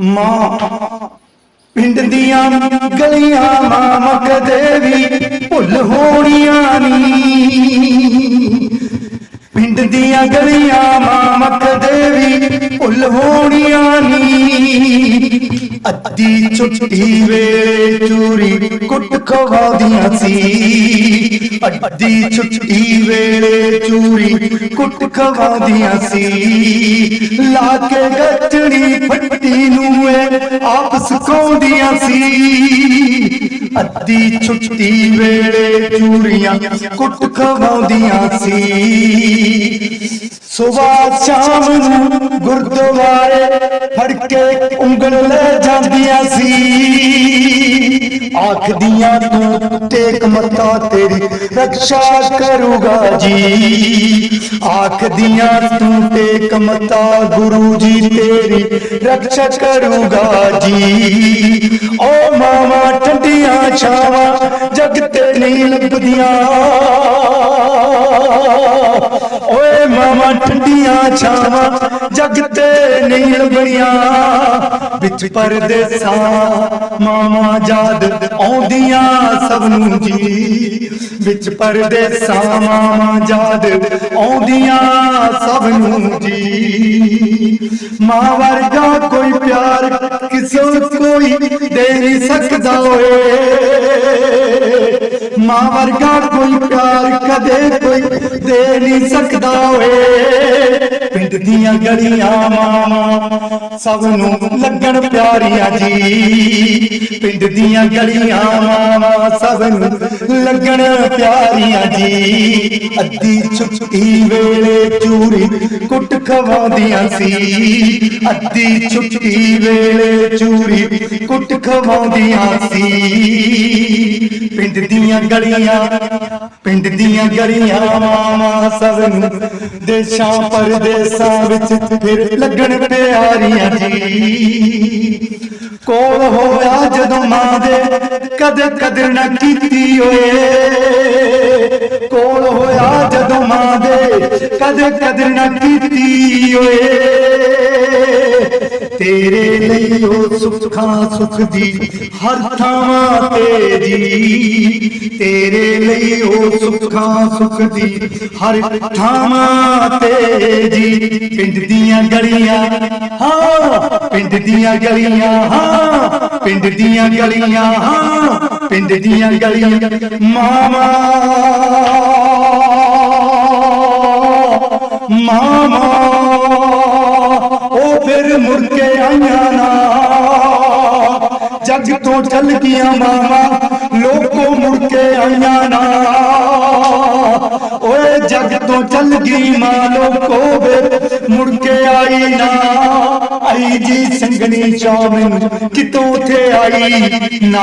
ਮਾਂ। ਪਿੰਡ ਦੀਆਂ ਗਲੀਆਂ ਮਾਂ ਕਦੇ ਵੀ ਭੁੱਲ ਹੋਣੀਆਂ ਨੀ। ਪਿੰਡ ਦੀਆਂ ਗਲੀਆਂ ਮਾਂ ਕਦੇ ਵੀ ਭੁੱਲ ਹੋਣੀਆਂ ਅੱਧੀ ਛੁੱਟੀ ਵੇਲੇ ਚੂਰੀ ਕੁੱਟ ਖਵਾਉਂਦੀਆਂ ਸੀ। ਅੱਧੀ ਛੁੱਟੀ ਵੇਲੇ ਚੂਰੀ ਕੁੱਟ ਖਵਾਉਂਦੀਆਂ ਸੀ। ਲਾ ਕੇ ਗੱਜਣੀ ਫੱਟੀ ਨੂੰ ਏ ਆਪ ਸੁਕਾਉਂਦੀਆਂ ਸੀ। ਅੱਧੀ ਛੁੱਟੀ ਵੇਲੇ ਚੂਰੀਆਂ ਕੁੱਟ ਖਵਾਉਂਦੀਆਂ ਸੀ। ਸੁਬਾਹ ਸ਼ਾਮ ਨੂੰ ਆਖਦੀਆਂ ਤੂੰ ਟੇਕ ਮੱਤਾ ਤੇਰੀ, ਰੱਖਿਆ ਕਰੂਗਾ ਜੀ। ਆਖਦੀਆਂ ਤੂੰ ਟੇਕ ਮੱਤਾ ਗੁਰੂ ਜੀ ਤੇਰੀ, ਰੱਖਿਆ ਕਰੂਗਾ ਜੀ। ਓ ਮਾਵਾ ਠੰਡੀਆਂ ਛਾਵਾਂ, ਜਗ ਤੇ ਨਹੀਂ ਲੱਭਦੀਆਂ। ਓਏ ਮਾਵਾ ਠੰਡੀਆਂ ਛਾਵਾਂ, ਜਗ ਤੇ ਨਹੀਂ ਲੱਭਣੀਆਂ। ਵਿੱਚ ਪਰਦੇਸਾਂ ਮਾਵਾ ਯਾਦ ਆਉਂਦੀਆਂ ਸਭ ਨੂੰ ਜੀ। ਵਿੱਚ ਪਰਦੇਸਾਂ ਮਾਵਾ ਯਾਦ ਆਉਂਦੀਆਂ ਸਭ ਨੂੰ ਜੀ। ਮਾਂ ਵਰਗਾ ਕੋਈ ਪਿਆਰ ਕਿਸੇ ਕੋਈ ਦੇ ਨਹੀਂ ਸਕਦਾ ਓਏ। ਮਾਂ ਵਰਗਾ ਕੋਈ ਪਿਆਰ ਕਦੇ ਕੋਈ ਦੇ ਨਹੀਂ ਸਕਦਾ ਓਏ। ਪਿੰਡ ਦੀਆਂ ਗਲੀਆਂ ਮਾਵਾਂ ਸਭ ਨੂੰ ਲੱਗਣ ਪਿਆਰੀਆਂ ਜੀ। ਪਿੰਡ ਦੀਆਂ ਗਲੀਆਂ ਮਾਵਾਂ ਸਭ ਨੂੰ ਲੱਗਣ ਪਿਆਰੀਆਂ ਜੀ। ਅੱਧੀ ਛੁੱਟੀ ਵੇਲੇ ਚੂਰੀ ਕੁੱਟ ਖਵਾਉਂਦੀਆਂ ਸੀ। ਅੱਧੀ ਛੁੱਟੀ ਵੇਲੇ ਚੂਰੀ ਕੁੱਟ ਖਵਾਉਂਦੀਆਂ ਸੀ। ਪਿੰਡ ਦੀਆਂ ਗਲੀਆਂ, ਪਿੰਡ ਦੀਆਂ ਗਲੀਆਂ ਮਾਵਾਂ ਸਭ ਨੂੰ ਦੇਸ਼ਾਂ ਪਰਦੇਸਾਂ ਵਿੱਚ ਫਿਰ ਲੱਗਣ ਪਿਆਰੀਆਂ ਜੀ। ਕੋਲ ਹੋਇਆ ਜਦੋਂ ਮਾਂ ਦੇ ਕਦੇ ਕਦਰ ਨਾ ਕੀਤੀ ਓਏ ਕੋਲ ਹੋਇਆ ਜਦੋਂ ਮਾਂ ਦੇ ਕਦੇ ਕਦਰ ਨਾ ਕੀਤੀ ਓਏ ਤੇਰੇ ਲਈ ਉਹ ਸੁੱਖਾਂ ਸੁਖ ਦੀ ਹਰ ਥਾਂ ਤੇ ਜੀ। ਤੇਰੇ ਲਈ ਉਹ ਸੁੱਖਾਂ ਸੁਖ ਦੀ ਹਰ ਥਾਂ ਤੇ ਜੀ। ਪਿੰਡ ਦੀਆਂ ਗਲੀਆਂ, ਹਾਂ ਪਿੰਡ ਦੀਆਂ ਗਲੀਆਂ, ਹਾਂ। ਪਿੰਡ ਦੀਆਂ ਗਲੀਆਂ, ਹਾਂ। ਪਿੰਡ ਦੀਆਂ ਗਲੀਆਂ। ਮਾਮਾ ਮਾਮਾ, ਉਹ ਫਿਰ ਮੁੜ ਕੇ ਆਈਆਂ ਨਾ। ਜੱਗ ਤੋਂ ਚੱਲ ਗਈਆਂ ਮਾਮਾ, ਲੋਕੋ ਮੁੜ ਕੇ ਆਈਆਂ ਨਾ। ਓਏ ਜੱਗ ਤੋਂ ਚੱਲ ਗਈ ਮਾਂ, ਲੋਕੋ ਵੇ ਮੁੜ ਕੇ ਆਈ ਨਾ। ਆਈ ਜੀ ਸੰਗਣੀ ਚੌਮਨ ਕਿਤੋਂ ਥੇ ਆਈ ਨਾ?